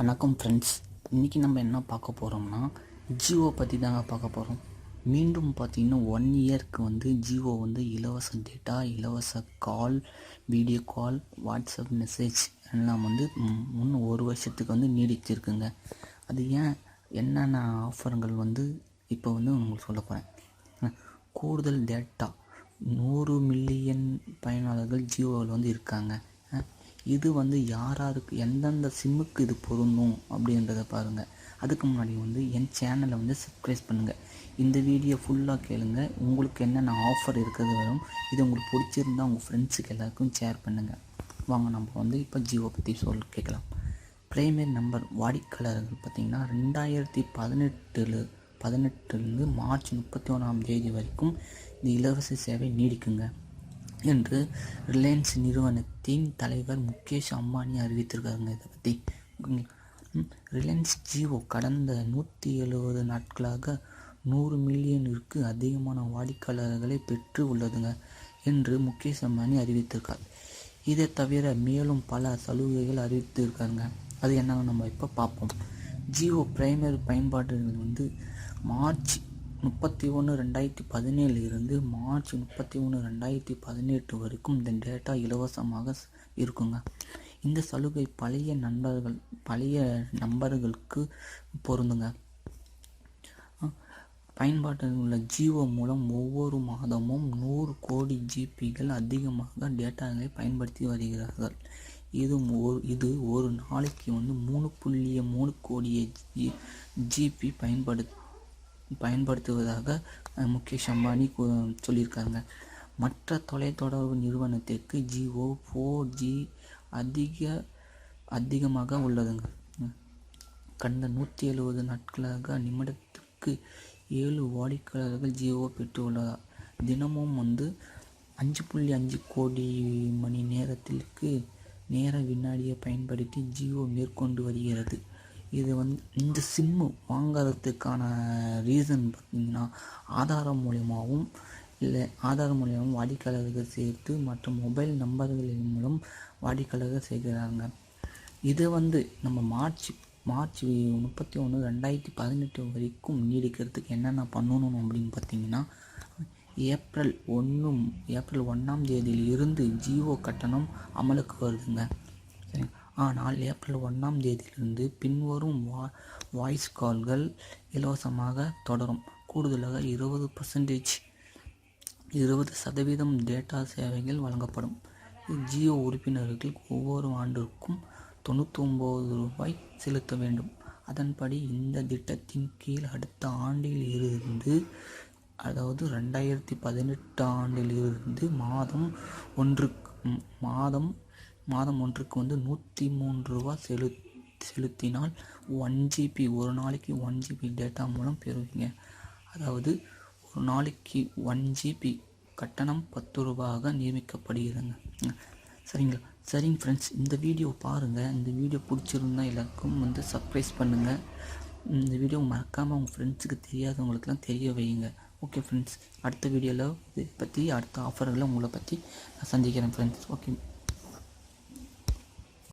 வணக்கம் ஃப்ரெண்ட்ஸ் இன்றைக்கி நம்ம என்ன பார்க்க போகிறோம்னா ஜியோ பற்றி தாங்க பார்க்க போகிறோம் மீண்டும் பார்த்திங்கன்னா ஒன் இயர்க்கு வந்து ஜியோ வந்து இலவச டேட்டா இலவச call video call WhatsApp message எல்லாம் வந்து ம், இன்னும் ஒரு வருஷத்துக்கு வந்து நீடிச்சிருக்குங்க அது ஏன் என்னென்ன ஆஃபருங்கள் வந்து இப்போ வந்து உங்களுக்கு சொல்ல போகிறேன் கூடுதல் டேட்டா நூறு மில்லியன் பயனாளர்கள் ஜியோவில் வந்து இருக்காங்க. இது வந்து யாராருக்கு எந்தெந்த சிம்முக்கு இது பொருந்தும் அப்படின்றத பாருங்கள் அதுக்கு முன்னாடி வந்து என் சேனலை வந்து சப்ஸ்கிரைப் பண்ணுங்கள் இந்த வீடியோ ஃபுல்லாக கேளுங்க. உங்களுக்கு என்னென்ன ஆஃபர் இருக்கிறது வரும் இது உங்களுக்கு பிடிச்சிருந்தா உங்கள் ஃப்ரெண்ட்ஸுக்கு எல்லாருக்கும் ஷேர் பண்ணுங்கள் வாங்க நம்ம வந்து இப்போ ஜியோ பற்றி சொல் கேட்கலாம். ப்ரைமரி நம்பர் வாடிக்கையாளர்கள் பார்த்திங்கன்னா ரெண்டாயிரத்தி பதினெட்டில் பதினெட்டுலேருந்து மார்ச் முப்பத்தி ஒன்றாம் தேதி வரைக்கும் இந்த இலவச சேவை நீடிக்குங்க. என்று ரிலையன்ஸ் நிறுவனத்தின் தலைவர் முகேஷ் அம்பானி அறிவித்திருக்காங்க இதை பற்றி ரிலையன்ஸ் ஜியோ கடந்த நூற்றி எழுபது நாட்களாக நூறு மில்லியனிற்கு அதிகமான வாடிக்கையாளர்களை பெற்று உள்ளதுங்க என்று முகேஷ் அம்பானி அறிவித்திருக்கார். இதை தவிர மேலும் பல சலுகைகள் அறிவித்திருக்காருங்க. அது என்னன்னு நம்ம இப்போ பார்ப்போம் ஜியோ பிரைமரி பயன்பாடுகள் வந்து மார்ச் முப்பத்தி ஒன்று ரெண்டாயிரத்தி பதினேழு இருந்து மார்ச் முப்பத்தி ஒன்று ரெண்டாயிரத்தி பதினெட்டு வரைக்கும் இந்த டேட்டா இலவசமாக இருக்குங்க. இந்த சலுகை பழைய நண்பர்கள் பழைய நம்பர்களுக்கு பொருந்துங்க. பயன்பாட்டில் உள்ள ஜியோ மூலம் ஒவ்வொரு மாதமும் நூறு கோடி ஜிபிகள் அதிகமாக டேட்டாங்களை பயன்படுத்தி வருகிறார்கள். இது ஒரு இது ஒரு நாளைக்கு வந்து மூணு புள்ளி மூணு கோடியை ஜி ஜிபி பயன்படுத்த பயன்படுத்துவதாக முகேஷ் அம்பானி சொல்லியிருக்காங்க. மற்ற தொலைத்தொடர்பு நிறுவனத்திற்கு ஜியோ ஃபோர் ஜி அதிக அதிகமாக உள்ளதுங்க. கடந்த நூற்றி எழுபது நாட்களாக நிமிடத்திற்கு ஏழு வாடிக்கையாளர்கள் ஜியோ பெற்றுள்ளதா? தினமும் வந்து அஞ்சு புள்ளி அஞ்சு கோடி மணி நேரத்திற்கு நேர வினாடியை பயன்படுத்தி ஜியோ மேற்கொண்டு வருகிறது. இது வந்து இந்த சிம்மு வாங்குறதுக்கான ரீசன் பார்த்திங்கன்னா ஆதாரம் மூலியமாகவும் இல்லை ஆதார் மூலியமாகவும் வாடிக்கையாளர்கள் சேர்த்து மற்றும் மொபைல் நம்பர்களின் மூலம் வாடிக்கையாளர்கள் சேர்க்கிறாங்க. இது வந்து நம்ம மார்ச் மார்ச் முப்பத்தி ஒன்று ரெண்டாயிரத்தி பதினெட்டு வரைக்கும் நீடிக்கிறதுக்கு என்னென்ன பண்ணணும் அப்படின்னு பார்த்தீங்கன்னா ஏப்ரல் ஒன்றும் ஏப்ரல் ஒன்றாம் தேதியில் இருந்து ஜியோ கட்டணம் அமலுக்கு வருதுங்க. சரிங்க. ஆனால் ஏப்ரல் ஒன்றாம் தேதியிலிருந்து பின்வரும் வா வாய்ஸ் கால்கள் இலவசமாக தொடரும். கூடுதலாக இருபது பர்சன்டேஜ் இருபது சதவீதம் டேட்டா சேவைகள் வழங்கப்படும். ஜியோ உறுப்பினர்கள் ஒவ்வொரு ஆண்டிற்கும் தொண்ணூத்தொம்பது ரூபாய் செலுத்த வேண்டும். அதன்படி இந்த திட்டத்தின் கீழ் அடுத்த ஆண்டில் இருந்து அதாவது ரெண்டாயிரத்தி பதினெட்டு ஆண்டில் இருந்து மாதம் ஒன்றுக்கு மாதம் மாதம் ஒன்றுக்கு வந்து நூற்றி மூன்று ரூபா செலு செலுத்தினால் ஒன் ஜிபி ஒரு நாளைக்கு ஒன் ஜிபி டேட்டா மூலம் பெறுவீங்க. அதாவது ஒரு நாளைக்கு ஒன் ஜிபி கட்டணம் பத்து ரூபாயாக நியமிக்கப்படுகிறதுங்க. சரிங்களா? சரிங்க ஃப்ரெண்ட்ஸ் இந்த வீடியோ பாருங்கள் இந்த வீடியோ பிடிச்சிருந்தா எல்லாருக்கும் வந்து சர்ப்ரைஸ் பண்ணுங்கள் இந்த வீடியோ மறக்காமல் உங்கள் ஃப்ரெண்ட்ஸுக்கு தெரியாதவங்களுக்குலாம் தெரிய வைங்க ஓகே ஃப்ரெண்ட்ஸ் அடுத்த வீடியோவில் இதை பற்றி அடுத்த ஆஃபர்களை உங்களை பற்றி நான் சந்திக்கிறேன் ஃப்ரெண்ட்ஸ் ஓகே